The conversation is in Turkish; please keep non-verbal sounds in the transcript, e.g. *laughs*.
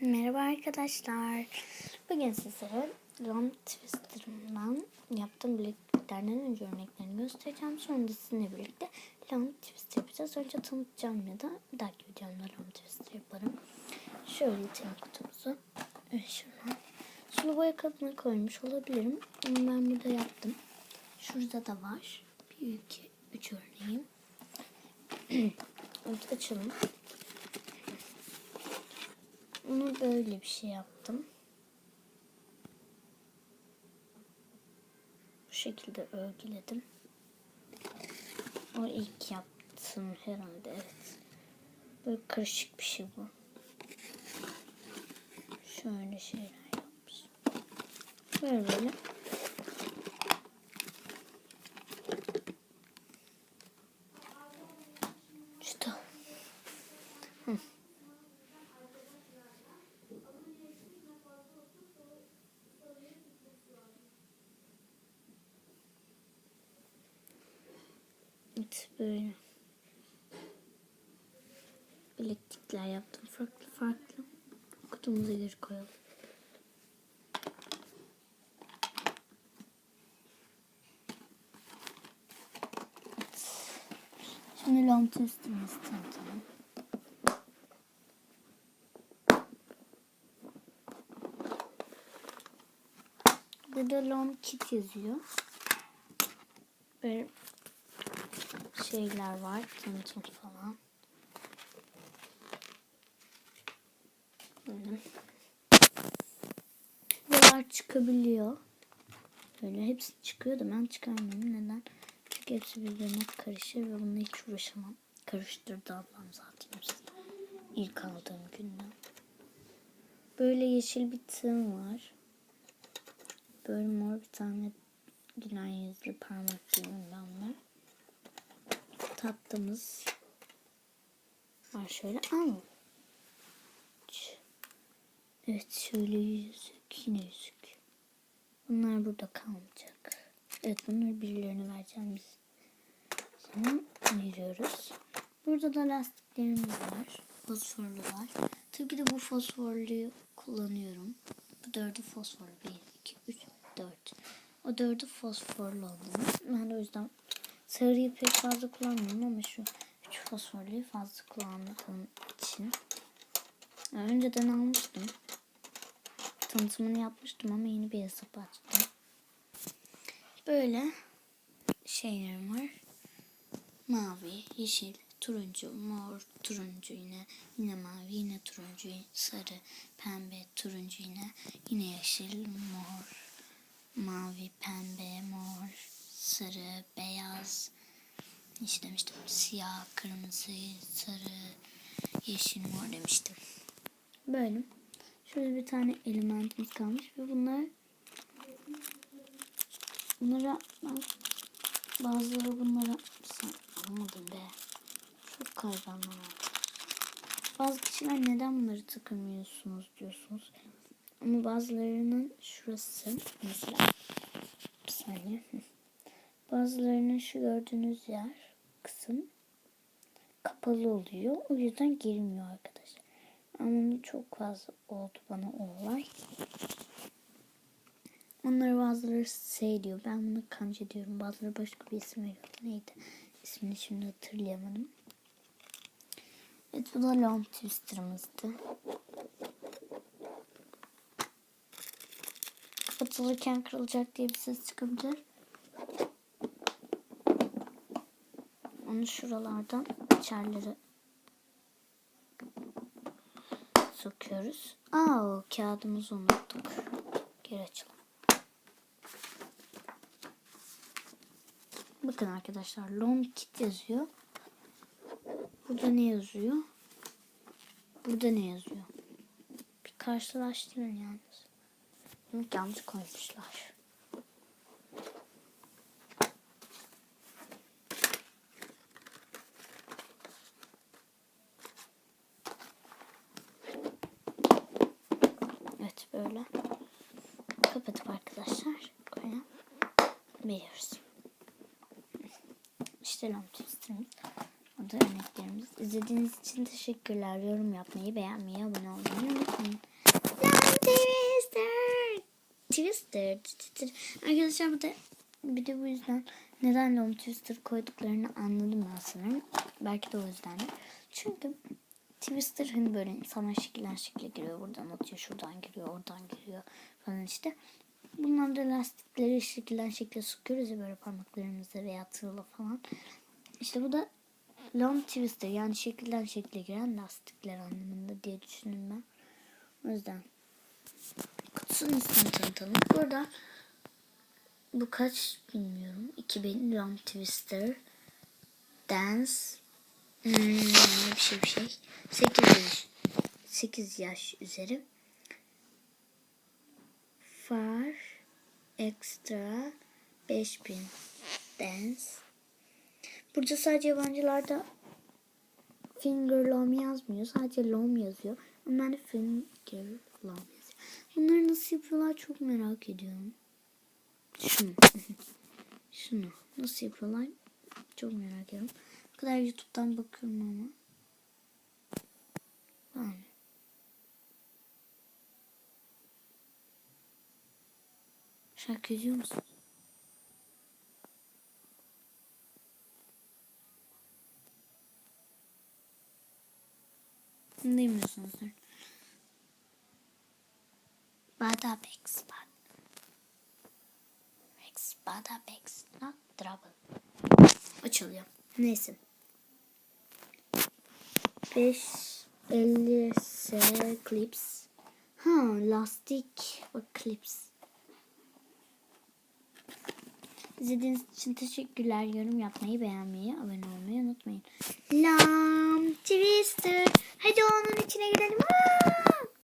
Merhaba arkadaşlar. Bugün sizlere Long Twister'ımdan yaptığım bilekliklerden önce örneklerini göstereceğim. Sonra da sizinle birlikte Long Twister yapacağız. Önce tanıtacağım ya da bir dahaki videomda Long Twister yaparım. Şöyle itelim kutumuzu. Evet şuradan. Sulu boya kabına koymuş olabilirim. Ama ben burada yaptım. Şurada da var. Bir, iki, üç örneğim. Evet *clears throat* açalım. Bunu böyle bir şey yaptım. Bu şekilde örgüledim. O ilk yaptım herhalde evet. Böyle karışık bir şey bu. Şöyle şeyler yapmış. Böyle böyle. İşte. Hı. Evet böyle. Bileklikler yaptım farklı farklı. Kutumuza geri koyalım. Şimdi long testimizi tanıtalım. Burada long kit yazıyor. Böyle şeyler var. Tanıtım falan. Buralar çıkabiliyor. Böyle hepsi çıkıyor da ben çıkarmıyorum. Neden? Çünkü hepsi birbirine karışır ve bununla hiç uğraşamam. Karıştırdı ablam zaten hepsi. İlk aldığım günden. Böyle yeşil bir tığım var. Böyle mor bir tane gülen yüzlü parmak düğümünden var tatlımız var şöyle. Al. Evet şöyle yüzük yine yüzük. Bunlar burada kalmayacak. Evet bunları birilerine vereceğim biz. Sonra ayırıyoruz. Burada da lastiklerimiz var. Fosforlu var. Tabii ki de bu fosforluyu kullanıyorum. Bu dördü fosforlu. 1, 2, 3, 4. O dördü fosforlu oldu. Ben de o yüzden Sarıyı pek fazla kullanmıyorum ama şu üç fosforluyu fazla kullandığım için. Yani önceden almıştım. Tanıtımını yapmıştım ama yeni bir hesap açtım. Böyle şeylerim var. Mavi, yeşil, turuncu, mor, turuncu yine, yine mavi, yine turuncu, sarı, pembe, turuncu yine, yine yeşil, mor, mavi, pembe, mor, sarı, beyaz, işte demiştim siyah, kırmızı, sarı, yeşil, mor demiştim. Böyle. Şöyle bir tane elementimiz kalmış ve bunlar bunlara bazıları bunlara sen almadın be. Çok kayganlar Bazı kişiler neden bunları takamıyorsunuz diyorsunuz. Ama bazılarının şurası mesela bir saniye. *laughs* Bazılarının şu gördüğünüz yer kısım kapalı oluyor. O yüzden girmiyor arkadaşlar. Ama çok fazla oldu bana o olay. Onları bazıları şey diyor. Ben bunu kanca diyorum. Bazıları başka bir isim veriyor. Neydi? İsmini şimdi hatırlayamadım. Evet bu da long twister'ımızdı. Kapatılırken kırılacak diye bir ses çıkabilir. Onu şuralardan içerileri sokuyoruz. Aa kağıdımızı unuttuk. Geri açalım. Bakın arkadaşlar long kit yazıyor. Burada ne yazıyor? Burada ne yazıyor? Bir karşılaştırın yalnız. Demek yanlış koymuşlar. Evet böyle. Kapatıp arkadaşlar böyle veriyoruz. İşte long twister'ımız. da örneklerimiz. İzlediğiniz için teşekkürler. Yorum yapmayı, beğenmeyi, abone olmayı unutmayın. Twister. Twister. Twister. Arkadaşlar bu da bir de bu yüzden neden Long Twister koyduklarını anladım ben sanırım. Belki de o yüzden. Çünkü Twister hani böyle insanlar şekillen şekile giriyor. Buradan atıyor, şuradan giriyor, oradan giriyor falan işte. Bunlar da lastikleri şekilden şekle sokuyoruz ya böyle parmaklarımızla veya tığla falan. İşte bu da long twister yani şekilden şekle giren lastikler anlamında diye düşündüm ben. O yüzden kutusunu üstünü tanıtalım. Burada bu kaç bilmiyorum. 2000 long twister dance hmm, bir şey bir şey. 8 yaş, 8 yaş üzeri. Far extra 5000 dance. Burada sadece yabancılarda finger lom yazmıyor. Sadece lom yazıyor. Ben de finger lom yazıyor. Bunları nasıl yapıyorlar çok merak ediyorum. Şunu. *laughs* Şunu. Nasıl yapıyorlar çok merak ediyorum. Bu kadar YouTube'dan bakıyorum ama. Yani. Şarkı yazıyor musun? Demiyorsunuzdur. Bada Bex. Bex. Bada Bex. Not trouble. Açılıyor. Neyse. 5 50 S clips. Ha lastik. Bak clips. İzlediğiniz için teşekkürler. Yorum yapmayı, beğenmeyi, abone olmayı unutmayın. Lam Twister. Hadi onun içine girelim.